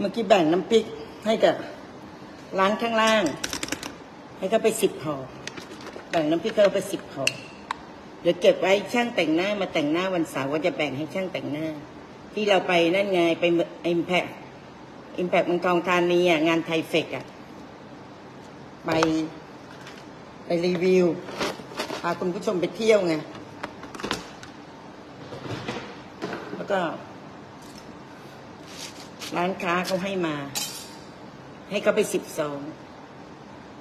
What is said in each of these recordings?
เมื่อกี้แบ่งน้ำพริกให้กับร้านข้างล่าง ให้เขาไปสิบห่อแบ่งน้ำพริกเขาไปสิบห่อเดี๋ยวเก็บไว้ช่างแต่งหน้ามาแต่งหน้าวันเสาร์ว่าจะแบ่งให้ช่างแต่งหน้า ที่เราไปนั่นไงไปอิมแพคอิมแพคเมืองทองธานีอะงานไทยเฟกอะไปไปรีวิวพาคุณผู้ชมไปเที่ยวไงแล้วก็ ร้านค้าเขาให้มา ให้เขาไปสิบสอง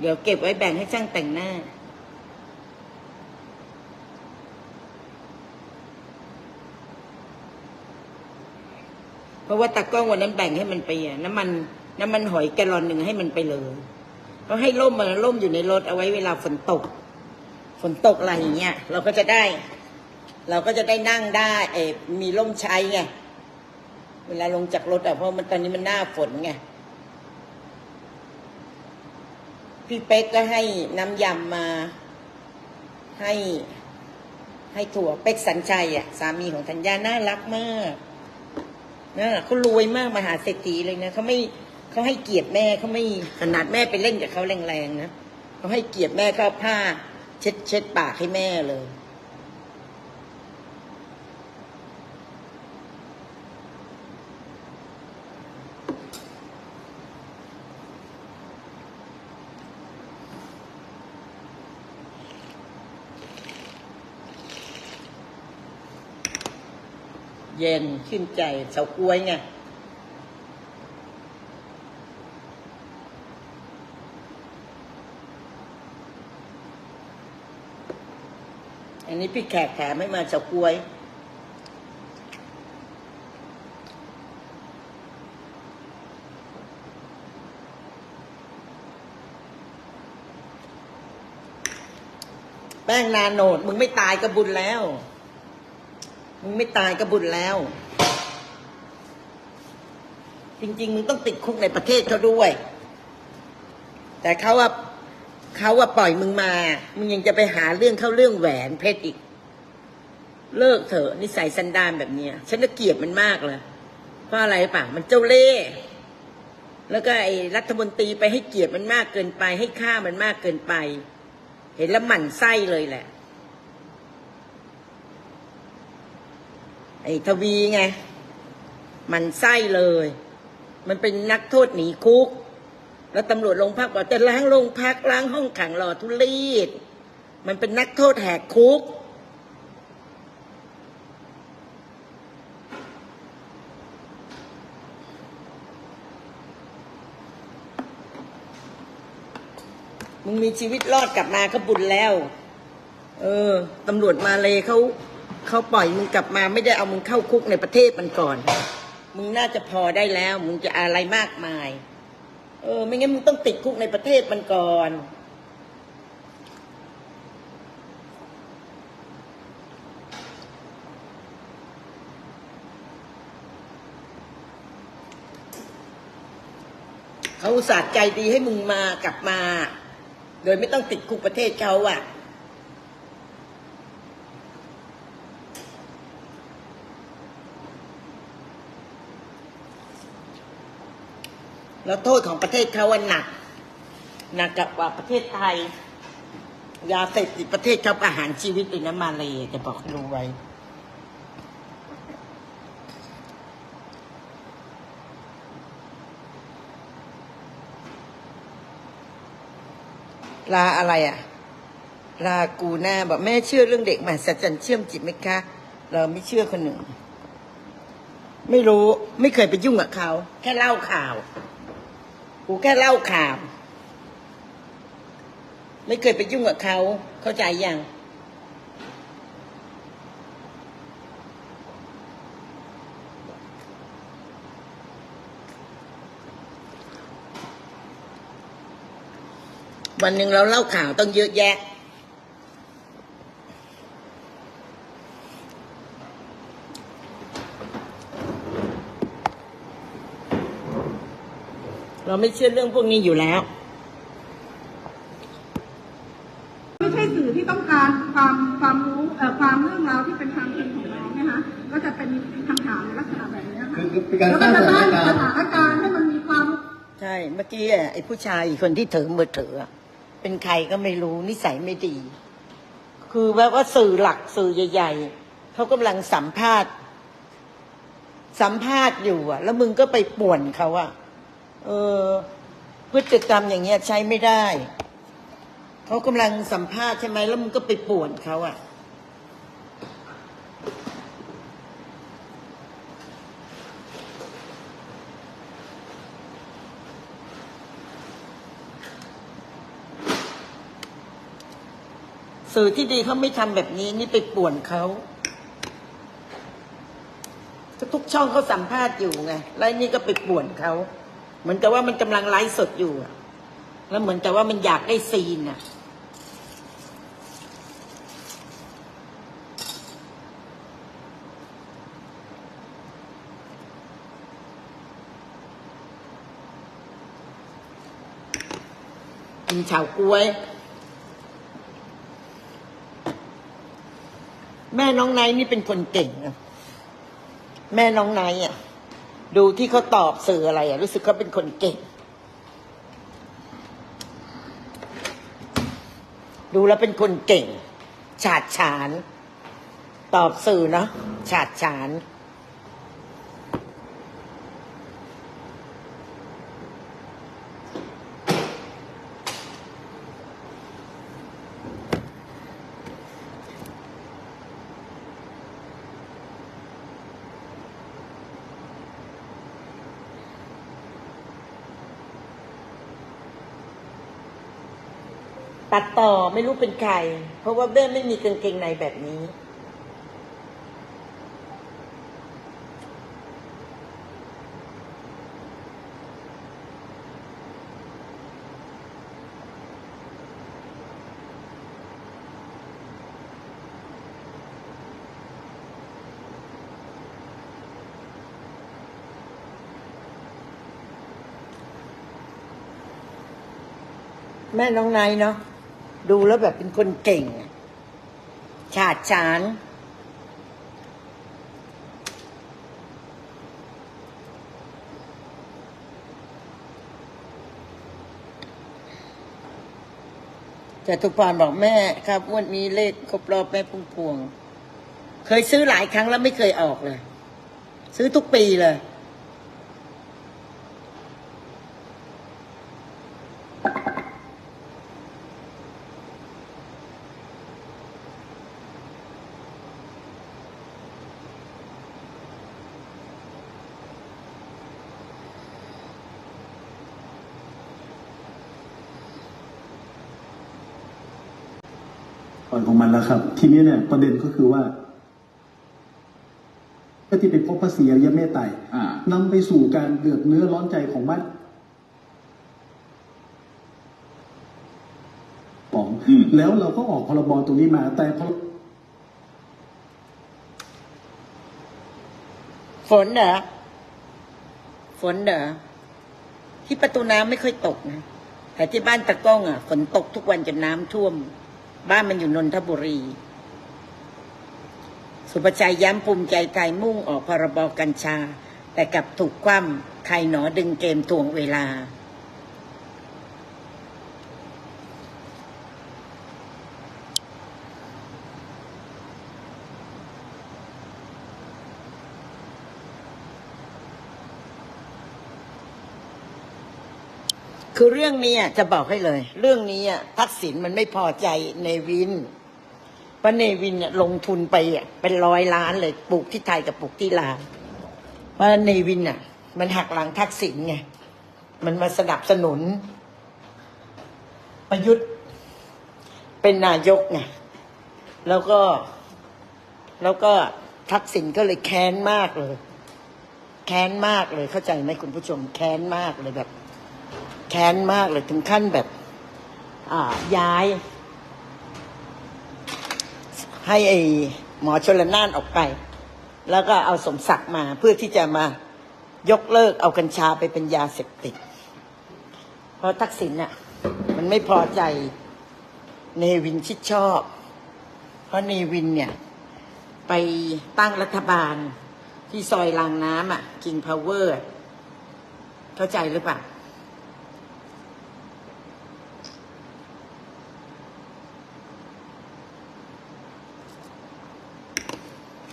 เดี๋ยวเก็บไว้แบ่งให้ช่างแต่งหน้า เพราะว่าตากล้องวันนั้นแบ่งให้มันไปอะน้ำมัน น้ำมันหอยแกลลอนหนึ่งให้มันไปเลยเขาให้ร่มมาร่มอยู่ในรถเอาไว้เวลาฝนตก ฝนตกอะไรอย่างเงี้ยเราก็จะได้ เราก็จะได้นั่งได้เออมีร่มใช้ไง เวลาลงจากรถอะเพราะมันตอนนี้มันหน้าฝนไงพี่เป๊กก็ให้น้ำยำมาให้ ให้ถั่วเป๊กสัญชัยอะสามีของธัญญาน่ารักมากนะเขารวยมากมหาเศรษฐีเลยนะเขาไม่เขาให้เกียรติแม่เขาไม่ขนาดแม่ไปเล่นกับเขาแรงๆนะเขาให้เกียรติแม่เขาเอาผ้า เช็ดเช็ดปากให้แม่เลย เย็นชื่นใจเฉาก้วยไงอันนี้พี่แขกแถมให้มาเฉาก้วยแป้งนาโนดมึงไม่ตายก็บุญแล้ว มึงไม่ตายก็บุญแล้ว จริง ๆ มึงต้องติดคุกในประเทศเขาด้วย แต่เขาว่าเขาว่าปล่อยมึงมา มึงยังจะไปหาเรื่องเข้าเรื่องแหวนเพชรอีก เลิกเถอะนิสัยสันดานแบบเนี้ย ฉันน่ะเกลียดมันมากเลยเพราะอะไรป่ะ มันเจ้าเล่ห์แล้วก็ไอ้รัฐมนตรีไปให้เกียรติมันมากเกินไป ให้ค่ามันมากเกินไป เห็นแล้วหมั่นไส้เลยแหละ ไอ้ทวีไง มันไส้เลย มันเป็นนักโทษหนีคุก แล้วตำรวจโรงพักบอกจะล้างโรงพักล้างห้องขังรอทุลีดมันเป็นนักโทษแหกคุก มึงมีชีวิตรอดกลับมาก็บุญแล้ว เออตำรวจมาเลยเขา เขาปล่อยมึงกลับมาไม่ได้เอามึงเข้าคุกในประเทศมันก่อน มึงน่าจะพอได้แล้ว มึงจะอะไรมากมาย เออ ไม่งั้นมึงต้องติดคุกในประเทศมันก่อน เขาสาห์ใจดีให้มึงมากลับมา โดยไม่ต้องติดคุกประเทศเขาอะ แล้วโทษของประเทศเขาว่าหนักหนักกว่าประเทศไทย ยาเสพติดประเทศเขาประหารชีวิตเลยนะมาเลยจะบอกให้รู้ไว้ลาอะไรอะลากูหน้าบอกแม่เชื่อเรื่องเด็กมหัศจรรย์เชื่อมจิตไหมคะ เราไม่เชื่อคนหนึ่ง ไม่รู้ไม่เคยไปยุ่งกับเขา แค่เล่าข่าว กูแค่เล่าข่าว ไม่เคยไปยุ่งกับเขา เข้าใจยังวันหนึ่งเราเล่าข่าวต้องเยอะแยะ เราไม่เชื่อเรื่องพวกนี้อยู่แล้ว ไม่ใช่สื่อที่ต้องการความความรู้เอ่อความเรื่องราวที่เป็นความจริงของน้องนะคะก็จะเป็นคำถามในลักษณะแบบนี้ค่ะคือคือเป็นการแล้วก็จะสร้างสร้างสสถานการณ์ถานการณ์ให้มันมื่อกี้อะไอ้ผู้ชายอีกคนที่ถือมือถืออะเป็นใครก็ไม่รู้นิสัยไม่ดี คือแบบว่าสื่อหลักสื่อใหญ่ ๆเขากำลังสัมภาษณ์ สัมภาษณ์อยู่อะแล้วมึงก็ไปป่วนเขาอะ เออพฤติกรรมอย่างเงี้ยใช้ไม่ได้ เขากำลังสัมภาษณ์ใช่ไหมแล้วมึงก็ไปป่วนเขาอะสื่อที่ดีเขาไม่ทำแบบนี้นี่ไปป่วนเขาทุกช่องเขาสัมภาษณ์อยู่ไง แล้วนี่ก็ไปป่วนเขา เหมือนกับว่ามันกำลังไลฟ์สดอยู่อะแล้วเหมือนกับว่ามันอยากได้ซีนอะกินเฉาก้วย แม่น้องไนนี่เป็นคนเก่งนะแม่น้องไนอะ ดูที่เขาตอบสื่ออะไรอะรู้สึกเขาเป็นคนเก่ง ดูแล้วเป็นคนเก่ง ฉาดฉาน ตอบสื่อเนาะฉาดฉาน ตัดต่อไม่รู้เป็นใคร เพราะว่าเบ้ไม่มีกางเกงในแบบนี้ แม่น้องนท์เนาะ ดูแล้วแบบเป็นคนเก่ง ฉาดฉานจตุพรบอกแม่ครับวันนี้เลขครบรอบแม่พุ่งพวง เคยซื้อหลายครั้งแล้วไม่เคยออกเลย ซื้อทุกปีเลย อนของมันแล้วครับ ทีนี้เนี่ยประเด็นก็คือว่าก็ที่ไปพบพระศรีอริยเมตไตรอ่านำไปสู่การเดือดเนื้อร้อนใจของบ้านของอืมแล้วเราก็ออกพรบตรงนี้มา แต่พรฝนเหรอฝนเหรอที่ประตูน้ำไม่ค่อยตกนะแต่ที่บ้านตะก้องอะฝนตกทุกวันจนน้ำท่วม บ้านมันอยู่นนทบุรี สุภชัยย้ำภูมิใจไทยมุ่งออกพรบกัญชา แต่กลับถูกคว่ำใครหนอดึงเกมทวงเวลา คือเรื่องนี้อะจะบอกให้เลย เรื่องนี้อะทักษิณมันไม่พอใจเนวินพราะเนวินเนี่ยลงทุนไปอะเป็นร้อยล้านเลยปลูกที่ไทยกับปลูกที่ลาวเพราะเนวินอะ มันหักหลังทักษิณไงมันมาสนับสนุน ประยุทธ์เป็นนายกไงแล้วก็ แล้วก็ทักษิณก็เลยแค้นมากเลย แค้นมากเลยเข้าใจไหมคุณผู้ชม แค้นมากเลยแบบ แค้นมากเลยถึงขั้นแบบย้าย ให้ไอ้หมอชลนานออกไป แล้วก็เอาสมศักดิ์มาเพื่อที่จะมายกเลิกเอากัญชาไปเป็นยาเสพติด เพราะทักษิณน่ะ มันไม่พอใจเนวินชิดชอบ เพราะเนวินเนี่ย ไปตั้งรัฐบาลที่ซอยรางน้ำอะ King Power เข้าใจหรือเปล่า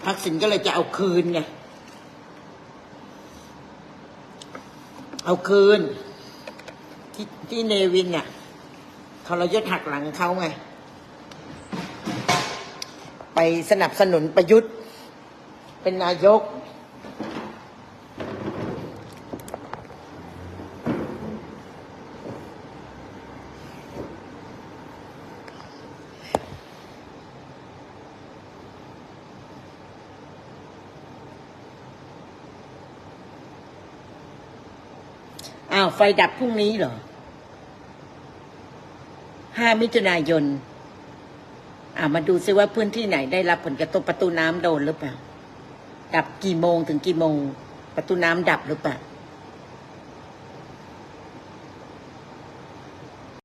ทักษิณก็เลยจะเอาคืนไง เอาคืน ที่ที่เนวินเนี่ยเขาเรายศหักหลังเขาไง ไปสนับสนุนประยุทธ์ เป็นนายก อ้าว ไฟดับพรุ่งนี้เหรอห้ามิถุนายนอ่ามาดูซิว่าพื้นที่ไหนได้รับผลกระทบประตูน้ำโดนหรือเปล่า ดับกี่โมงถึงกี่โมง ประตูน้ำดับหรือเปล่า